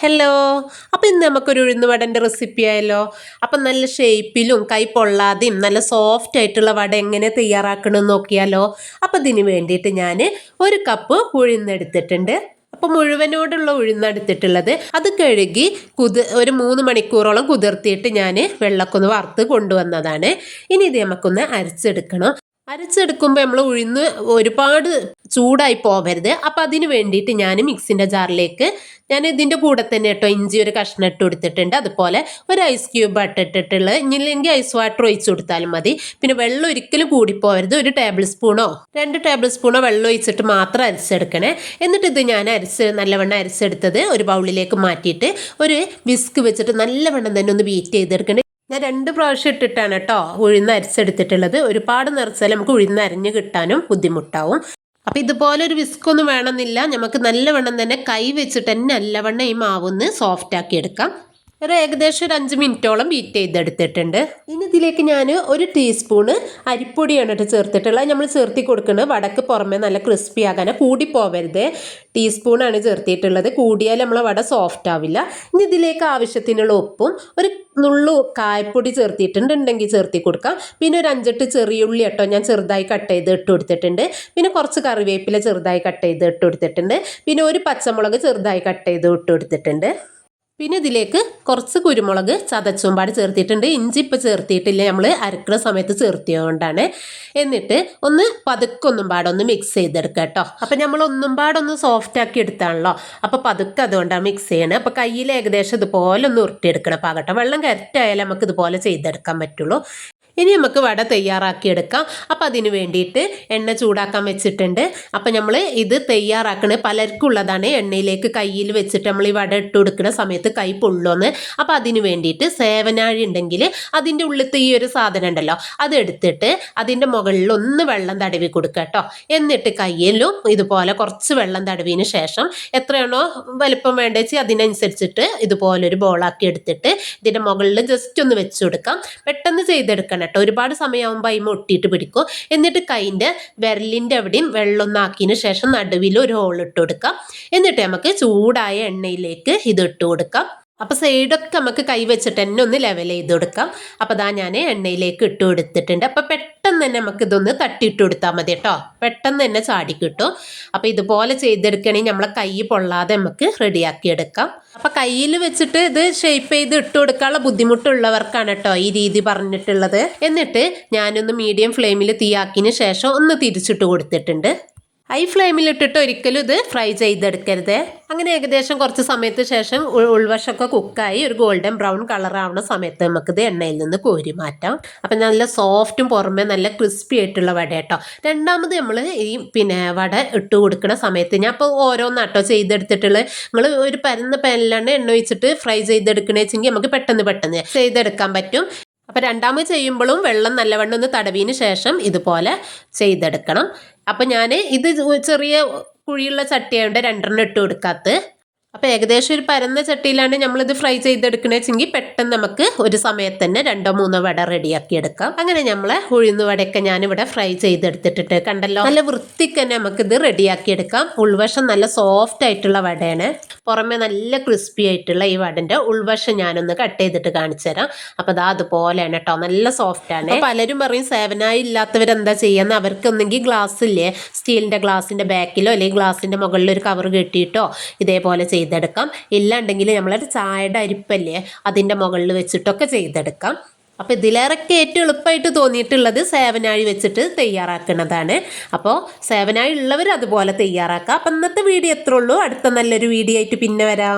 Hello അപ്പോൾ ഇന്ന് നമുക്കൊരു ഉഴുന്നുവടന്റെ റെസിപ്പി ആയല്ലോ. അപ്പം നല്ല ഷേപ്പിലും കൈ പൊള്ളാതെയും നല്ല സോഫ്റ്റ് ആയിട്ടുള്ള വട എങ്ങനെ തയ്യാറാക്കണമെന്ന് നോക്കിയാലോ. അപ്പോൾ ഇതിന് വേണ്ടിയിട്ട് ഞാൻ ഒരു കപ്പ് ഉഴുന്നെടുത്തിട്ടുണ്ട്. അപ്പോൾ മുഴുവനോടുള്ള ഉഴുന്നെടുത്തിട്ടുള്ളത് അത് കഴുകി കുതി ഒരു മൂന്ന് മണിക്കൂറോളം കുതിർത്തിയിട്ട് ഞാൻ വെള്ളക്കൊന്ന് വറുത്ത് കൊണ്ടുവന്നതാണ്. ഇനി ഇത് നമുക്കൊന്ന് അരച്ചെടുക്കണം. അരച്ചെടുക്കുമ്പോൾ നമ്മൾ ഉഴുന്ന് ഒരുപാട് ചൂടായി പോകരുത് അപ്പോൾ അതിന് വേണ്ടിയിട്ട് ഞാൻ മിക്സിന്റെ ജാറിലേക്ക് ഞാൻ ഇതിന്റെ കൂടെ തന്നെ കേട്ടോ ഇഞ്ചി ഒരു കഷ്ണം ഇട്ട് കൊടുത്തിട്ടുണ്ട്. അതുപോലെ ഒരു ഐസ് ക്യൂബ് ഇട്ടിട്ടുള്ളത് ഇല്ലെങ്കിൽ ഐസ് വാട്ടർ ഒഴിച്ച് കൊടുത്താലും മതി. പിന്നെ വെള്ളം ഒരിക്കലും കൂടിപ്പോകരുത് ഒരു ടേബിൾ സ്പൂണോ രണ്ട് ടേബിൾ സ്പൂണോ വെള്ളം ഒഴിച്ചിട്ട് മാത്രം അരച്ചെടുക്കണേ. എന്നിട്ട് ഇത് ഞാൻ അരച്ച് നല്ലവണ്ണം അരച്ചെടുത്തത് ഒരു ബൗളിലേക്ക് മാറ്റിയിട്ട് ഒരു വിസ്ക് വെച്ചിട്ട് നല്ലവണ്ണം തന്നെ ഒന്ന് ബീറ്റ് ചെയ്തെടുക്കണേ. ഞാൻ രണ്ട് പ്രാവശ്യം ഇട്ടിട്ടാണ് കേട്ടോ ഉഴുന്ന് അരച്ചെടുത്തിട്ടുള്ളത്. ഒരുപാട് നിറച്ചാൽ നമുക്ക് ഉഴുന്ന് അരിഞ്ഞ് കിട്ടാനും ബുദ്ധിമുട്ടാവും. അപ്പോൾ ഇതുപോലെ ഒരു വിസ്കൊന്നും വേണമെന്നില്ല. നമുക്ക് നല്ലവണ്ണം തന്നെ കൈ വെച്ചിട്ട് തന്നെ നല്ലവണ്ണം ഈ സോഫ്റ്റ് ആക്കി എടുക്കാം. ഒരു ഏകദേശം ഒരു അഞ്ച് മിനിറ്റോളം ബീറ്റ് ചെയ്തെടുത്തിട്ടുണ്ട്. ഇനി ഇതിലേക്ക് ഞാൻ ഒരു ടീസ്പൂണ് അരിപ്പൊടിയാണ് കേട്ടോ ചേർത്തിട്ടുള്ളത്. നമ്മൾ ചേർത്തി കൊടുക്കുന്നത് വടക്ക് പുറമെ നല്ല ക്രിസ്പി ആകാനാണ് കൂടി പോവരുത്. ടീസ്പൂണാണ് ചേർത്തിട്ടുള്ളത് കൂടിയാൽ നമ്മളെ വട സോഫ്റ്റ് ആവില്ല. ഇനി ഇതിലേക്ക് ആവശ്യത്തിനുള്ള ഉപ്പും ഒരു നുള്ളു കായപ്പൊടി ചേർത്തിയിട്ടുണ്ടെങ്കിൽ ചേർത്തി കൊടുക്കാം. പിന്നെ ഒരു അഞ്ചെട്ട് ചെറിയുള്ളി കേട്ടോ ഞാൻ ചെറുതായി കട്ട് ചെയ്ത് ഇട്ട് കൊടുത്തിട്ടുണ്ട്. പിന്നെ കുറച്ച് കറിവേപ്പില ചെറുതായി കട്ട് ചെയ്ത് ഇട്ട് കൊടുത്തിട്ടുണ്ട്. പിന്നെ ഒരു പച്ചമുളക് ചെറുതായി കട്ട് ചെയ്ത് ഇട്ട് കൊടുത്തിട്ടുണ്ട്. പിന്നെ ഇതിലേക്ക് കുറച്ച് കുരുമുളക് ചതച്ചുമ്പാട് ചേർത്തിട്ടുണ്ട്. ഇഞ്ചി ഇപ്പോൾ ചേർത്തിയിട്ടില്ല. നമ്മൾ അരക്കുന്ന സമയത്ത് ചേർത്തിയതുകൊണ്ടാണ് എന്നിട്ട് ഒന്ന് പതുക്കൊന്നും പാടൊന്ന് മിക്സ് ചെയ്തെടുക്കുക കേട്ടോ അപ്പം നമ്മൾ ഒന്നും പാടൊന്ന് സോഫ്റ്റ് ആക്കി എടുത്താണല്ലോ. അപ്പോൾ പതുക്കെ അതുകൊണ്ടാണ് മിക്സ് ചെയ്യണത് അപ്പോൾ കയ്യിൽ ഏകദേശം ഇതുപോലെ ഒന്ന് ഉരുട്ടിയെടുക്കണം. പാകട്ടെ വെള്ളം കരറ്റായാലും നമുക്ക് ഇതുപോലെ ചെയ്തെടുക്കാൻ പറ്റുള്ളൂ. ഇനി നമുക്ക് വട തയ്യാറാക്കിയെടുക്കാം. അപ്പം അതിന് വേണ്ടിയിട്ട് എണ്ണ ചൂടാക്കാൻ വെച്ചിട്ടുണ്ട്. അപ്പം നമ്മൾ ഇത് തയ്യാറാക്കണ. പലർക്കും ഉള്ളതാണ് എണ്ണയിലേക്ക് കയ്യിൽ വെച്ചിട്ട് നമ്മൾ ഈ വട ഇട്ട് കൊടുക്കുന്ന സമയത്ത് കൈ പൊള്ളുമെന്ന് അപ്പം അതിന് വേണ്ടിയിട്ട് സേവനാഴി ഉണ്ടെങ്കിൽ അതിന്റെ ഉള്ളിലത്തെ ഈ ഒരു സാധനം ഉണ്ടല്ലോ അതെടുത്തിട്ട് അതിന്റെ മുകളിൽ ഒന്ന് വെള്ളം തടവി കൊടുക്കുക കേട്ടോ. എന്നിട്ട് കയ്യിലും ഇതുപോലെ കുറച്ച് വെള്ളം തടവിന് ശേഷം എത്രയാണോ വലിപ്പം വേണ്ടേച്ച് അതിനനുസരിച്ചിട്ട് ഇതുപോലൊരു ബോളാക്കി എടുത്തിട്ട് ഇതിന്റെ മുകളിൽ ജസ്റ്റ് ഒന്ന് വെച്ച് കൊടുക്കാം. പെട്ടെന്ന് ചെയ്തെടുക്കണം കേട്ടോ. ഒരുപാട് സമയമാകുമ്പോൾ അതിമ ഒട്ടിയിട്ട് പിടിക്കും. എന്നിട്ട് കൈന്റെ വിരലിന്റെ അവിടെയും വെള്ളമൊന്നാക്കിയതിന് ശേഷം നടുവിൽ ഒരു ഹോൾ ഇട്ട് കൊടുക്കാം. എന്നിട്ട് നമുക്ക് ചൂടായ എണ്ണയിലേക്ക് ഇത് ഇട്ട് കൊടുക്കാം. അപ്പോൾ സൈഡൊക്കെ നമുക്ക് കൈ വെച്ചിട്ട് തന്നെ ഒന്ന് ലെവൽ ചെയ്ത് കൊടുക്കാം. അപ്പോൾ അതാ ഞാൻ എണ്ണയിലേക്ക് ഇട്ട് കൊടുത്തിട്ടുണ്ട്. അപ്പോൾ പെട്ടെന്ന് തന്നെ നമുക്ക് ഇതൊന്ന് തട്ടിയിട്ട് കൊടുത്താൽ മതി കേട്ടോ. പെട്ടെന്ന് തന്നെ ചാടി കിട്ടും. അപ്പോൾ ഇതുപോലെ ചെയ്തെടുക്കണമെങ്കിൽ നമ്മളെ കൈ പൊള്ളാതെ നമുക്ക് റെഡിയാക്കി എടുക്കാം. അപ്പോൾ കയ്യിൽ വെച്ചിട്ട് ഇത് ഷേപ്പ് ചെയ്ത് ഇട്ട് കൊടുക്കാനുള്ള ബുദ്ധിമുട്ടുള്ളവർക്കാണ് കേട്ടോ ഈ രീതി പറഞ്ഞിട്ടുള്ളത്. എന്നിട്ട് ഞാനൊന്ന് മീഡിയം ഫ്ലെയിമിൽ തീയാക്കിന് ശേഷം ഒന്ന് തിരിച്ചിട്ട് കൊടുത്തിട്ടുണ്ട്. ഹൈ ഫ്ലെയിമിലിട്ടിട്ട് ഒരിക്കലും ഇത് ഫ്രൈ ചെയ്തെടുക്കരുത്. അങ്ങനെ ഏകദേശം കുറച്ച് സമയത്ത് ശേഷം ഉൾവശമൊക്കെ കുക്കായി ഒരു ഗോൾഡൻ ബ്രൗൺ കളർ ആവുന്ന സമയത്ത് നമുക്കിത് എണ്ണയിൽ നിന്ന് കോരി മാറ്റാം. അപ്പം നല്ല സോഫ്റ്റും പുറമെ നല്ല ക്രിസ്പി ആയിട്ടുള്ള വട കേട്ടോ. രണ്ടാമത് നമ്മൾ ഈ പിന്നെ വട ഇട്ട് കൊടുക്കുന്ന സമയത്ത് ഞാൻ അപ്പോൾ ഓരോന്നാട്ടോ ചെയ്തെടുത്തിട്ടുള്ളത്. നിങ്ങൾ ഒരു പരന്ന പാനിലാണ് എണ്ണ ഒഴിച്ചിട്ട് ഫ്രൈ ചെയ്തെടുക്കണേ വെച്ചെങ്കിൽ നമുക്ക് പെട്ടെന്ന് പെട്ടെന്ന് ചെയ്തെടുക്കാൻ പറ്റും. അപ്പോൾ രണ്ടാമത് ചെയ്യുമ്പോഴും വെള്ളം നല്ലവണ്ണം ഒന്ന് തടവിന് ശേഷം ഇതുപോലെ ചെയ്തെടുക്കണം. അപ്പം ഞാൻ ഇത് ചെറിയ കുഴിയുള്ള ചട്ടിയായതുകൊണ്ട് രണ്ടെണ്ണം ഇട്ട് കൊടുക്കാത്ത. അപ്പോൾ ഏകദേശം ഒരു പരന്ന ചട്ടിയിലാണ് നമ്മളിത് ഫ്രൈ ചെയ്തെടുക്കണേ വെച്ചെങ്കിൽ പെട്ടെന്ന് നമുക്ക് ഒരു സമയത്ത് തന്നെ രണ്ടോ മൂന്നോ വട റെഡിയാക്കി എടുക്കാം. അങ്ങനെ നമ്മൾ ഉഴുന്ന് വടയൊക്കെ ഞാനിവിടെ ഫ്രൈ ചെയ്തെടുത്തിട്ടിട്ട് കണ്ടല്ലോ? നല്ല വൃത്തിക്ക് തന്നെ നമുക്കിത് റെഡിയാക്കി എടുക്കാം. ഉൾവശം നല്ല സോഫ്റ്റ് ആയിട്ടുള്ള വടയാണ്. പുറമെ നല്ല ക്രിസ്പി ആയിട്ടുള്ള ഈ വടന്റെ ഉൾവശം ഞാനൊന്ന് കട്ട് ചെയ്തിട്ട് കാണിച്ചു തരാം അപ്പോൾ അതാ അതുപോലെയാണ് കേട്ടോ നല്ല സോഫ്റ്റ് ആണ്. പലരും പറയും സേവനായി ഇല്ലാത്തവരെന്താ ചെയ്യാന്ന്? അവർക്ക് ഒന്നെങ്കിൽ ഗ്ലാസ് ഇല്ലേ സ്റ്റീലിന്റെ ഗ്ലാസിന്റെ ബാക്കിലോ അല്ലെങ്കിൽ ഗ്ലാസിന്റെ മുകളിൽ ഒരു കവർ കെട്ടിയിട്ടോ ഇതേപോലെ ചെയ്തെടുക്കാം. ഇല്ലാണ്ടെങ്കിൽ നമ്മളൊരു ചായയുടെ അരിപ്പല്ലേ അതിന്റെ മുകളിൽ വെച്ചിട്ടൊക്കെ ചെയ്തെടുക്കാം. അപ്പോൾ ഇതിലേറൊക്കെ ഏറ്റവും എളുപ്പമായിട്ട് തോന്നിയിട്ടുള്ളത് സേവനാഴി വെച്ചിട്ട് തയ്യാറാക്കുന്നതാണ്. അപ്പോൾ സേവനാഴി ഉള്ളവർ അതുപോലെ തയ്യാറാക്കുക അപ്പം ഇന്നത്തെ വീഡിയോ എത്ര ഉള്ളൂ. അടുത്ത നല്ലൊരു വീഡിയോ ആയിട്ട് പിന്നെ വരാം.